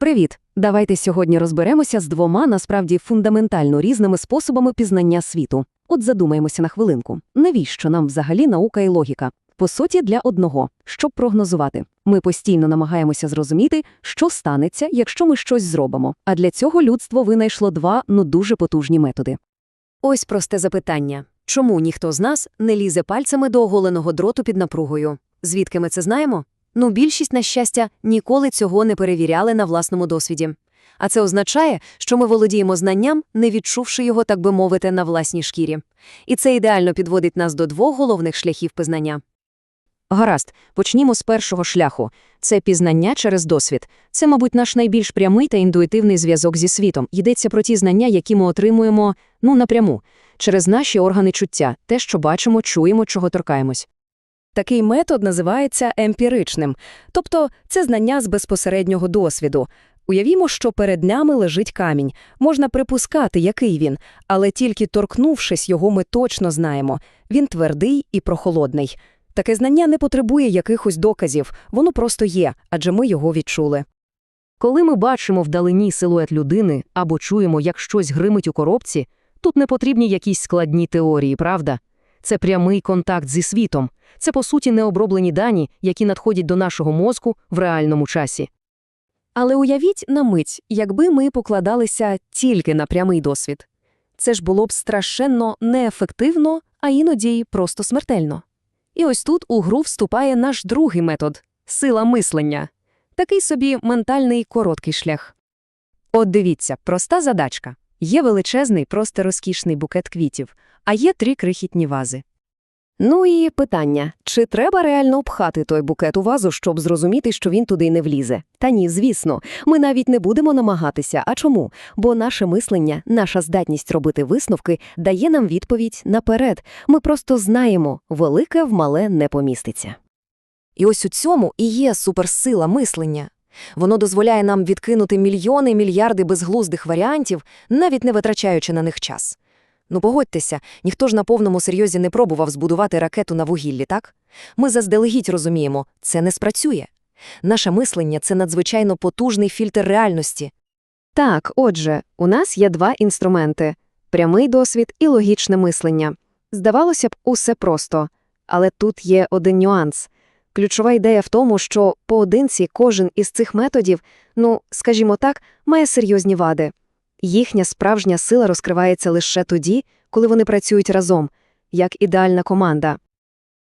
Привіт! Давайте сьогодні розберемося з двома насправді фундаментально різними способами пізнання світу. От задумаємося на хвилинку. Навіщо нам взагалі наука і логіка? По суті, для одного, щоб прогнозувати. Ми постійно намагаємося зрозуміти, що станеться, якщо ми щось зробимо. А для цього людство винайшло два ну дуже потужні методи. Ось просте запитання. Чому ніхто з нас не лізе пальцями до оголеного дроту під напругою? Звідки ми це знаємо? Ну, більшість, на щастя, ніколи цього не перевіряли на власному досвіді. А це означає, що ми володіємо знанням, не відчувши його, так би мовити, на власній шкірі. І це ідеально підводить нас до двох головних шляхів пізнання. Гаразд, почнімо з першого шляху. Це пізнання через досвід. Це, мабуть, наш найбільш прямий та інтуїтивний зв'язок зі світом. Йдеться про ті знання, які ми отримуємо, ну, напряму, через наші органи чуття, те, що бачимо, чуємо, чого торкаємось. Такий метод називається емпіричним, тобто це знання з безпосереднього досвіду. Уявімо, що перед нами лежить камінь. Можна припускати, який він, але тільки торкнувшись його, ми точно знаємо. Він твердий і прохолодний. Таке знання не потребує якихось доказів, воно просто є, адже ми його відчули. Коли ми бачимо вдалині силует людини або чуємо, як щось гримить у коробці, тут не потрібні якісь складні теорії, правда? Це прямий контакт зі світом. Це, по суті, необроблені дані, які надходять до нашого мозку в реальному часі. Але уявіть на мить, якби ми покладалися тільки на прямий досвід. Це ж було б страшенно неефективно, а іноді просто смертельно. І ось тут у гру вступає наш другий метод сила мислення. Такий собі ментальний короткий шлях. От дивіться, проста задачка. Є величезний, просто розкішний букет квітів, а є три крихітні вази. Ну і питання, чи треба реально пхати той букет у вазу, щоб зрозуміти, що він туди не влізе? Та ні, звісно, ми навіть не будемо намагатися. А чому? Бо наше мислення, наша здатність робити висновки дає нам відповідь наперед. Ми просто знаємо, велике в мале не поміститься. І ось у цьому і є суперсила мислення. Воно дозволяє нам відкинути мільйони мільярди безглуздих варіантів, навіть не витрачаючи на них час. Ну погодьтеся, ніхто ж на повному серйозі не пробував збудувати ракету на вугіллі, так? Ми заздалегідь розуміємо, це не спрацює. Наше мислення це надзвичайно потужний фільтр реальності. Так, отже, у нас є два інструменти прямий досвід і логічне мислення. Здавалося б, усе просто. Але тут є один нюанс. Ключова ідея в тому, що поодинці кожен із цих методів, ну, скажімо так, має серйозні вади. Їхня справжня сила розкривається лише тоді, коли вони працюють разом, як ідеальна команда.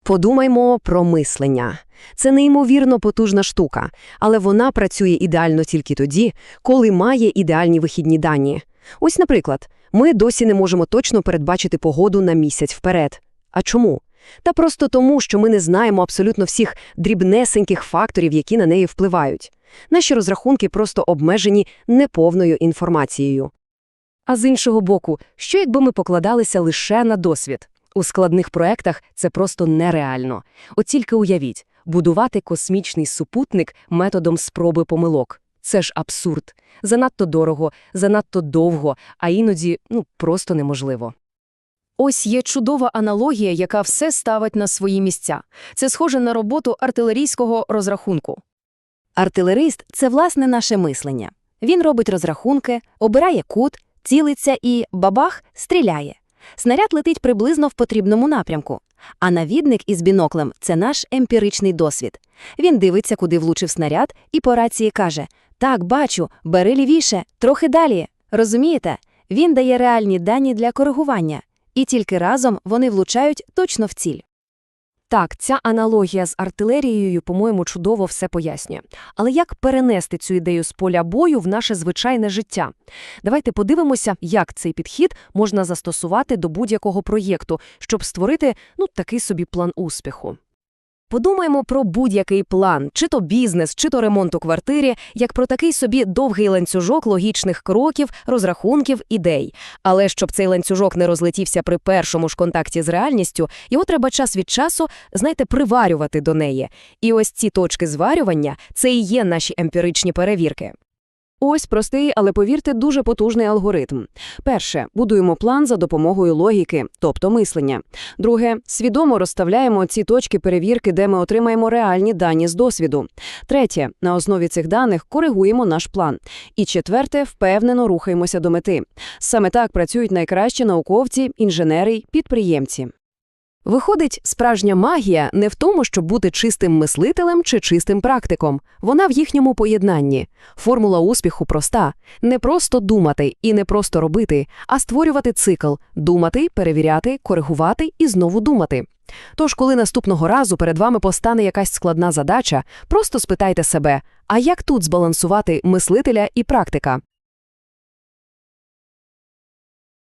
Подумаймо про мислення. Це неймовірно потужна штука, але вона працює ідеально тільки тоді, коли має ідеальні вихідні дані. Ось, наприклад, ми досі не можемо точно передбачити погоду на місяць вперед. А чому? Та просто тому, що ми не знаємо абсолютно всіх дрібнесеньких факторів, які на неї впливають. Наші розрахунки просто обмежені неповною інформацією. А з іншого боку, що якби ми покладалися лише на досвід? У складних проектах це просто нереально. От тільки уявіть, будувати космічний супутник методом спроби помилок. Це ж абсурд. Занадто дорого, занадто довго, а іноді ну, просто неможливо. Ось є чудова аналогія, яка все ставить на свої місця. Це схоже на роботу артилерійського розрахунку. Артилерист це власне наше мислення. Він робить розрахунки, обирає кут, цілиться і бабах стріляє. Снаряд летить приблизно в потрібному напрямку. А навідник із біноклем це наш емпіричний досвід. Він дивиться, куди влучив снаряд, і по рації каже: Так, бачу, бери лівіше, трохи далі. Розумієте? Він дає реальні дані для коригування, і тільки разом вони влучають точно в ціль. Так, ця аналогія з артилерією, по-моєму, чудово все пояснює. Але як перенести цю ідею з поля бою в наше звичайне життя? Давайте подивимося, як цей підхід можна застосувати до будь-якого проєкту, щоб створити ну, такий собі план успіху. Подумаємо про будь-який план, чи то бізнес, чи то ремонт у квартирі, як про такий собі довгий ланцюжок логічних кроків, розрахунків, ідей. Але щоб цей ланцюжок не розлетівся при першому ж контакті з реальністю, його треба час від часу, знаєте, приварювати до неї. І ось ці точки зварювання це і є наші емпіричні перевірки. Ось простий, але повірте, дуже потужний алгоритм. Перше, будуємо план за допомогою логіки, тобто мислення. Друге, свідомо розставляємо ці точки перевірки, де ми отримаємо реальні дані з досвіду. Третє, на основі цих даних коригуємо наш план. І четверте, впевнено рухаємося до мети. Саме так працюють найкращі науковці, інженери й підприємці. Виходить, справжня магія не в тому, щоб бути чистим мислителем чи чистим практиком. Вона в їхньому поєднанні. Формула успіху проста – не просто думати і не просто робити, а створювати цикл – думати, перевіряти, коригувати і знову думати. Тож, коли наступного разу перед вами постане якась складна задача, просто спитайте себе, а як тут збалансувати мислителя і практика?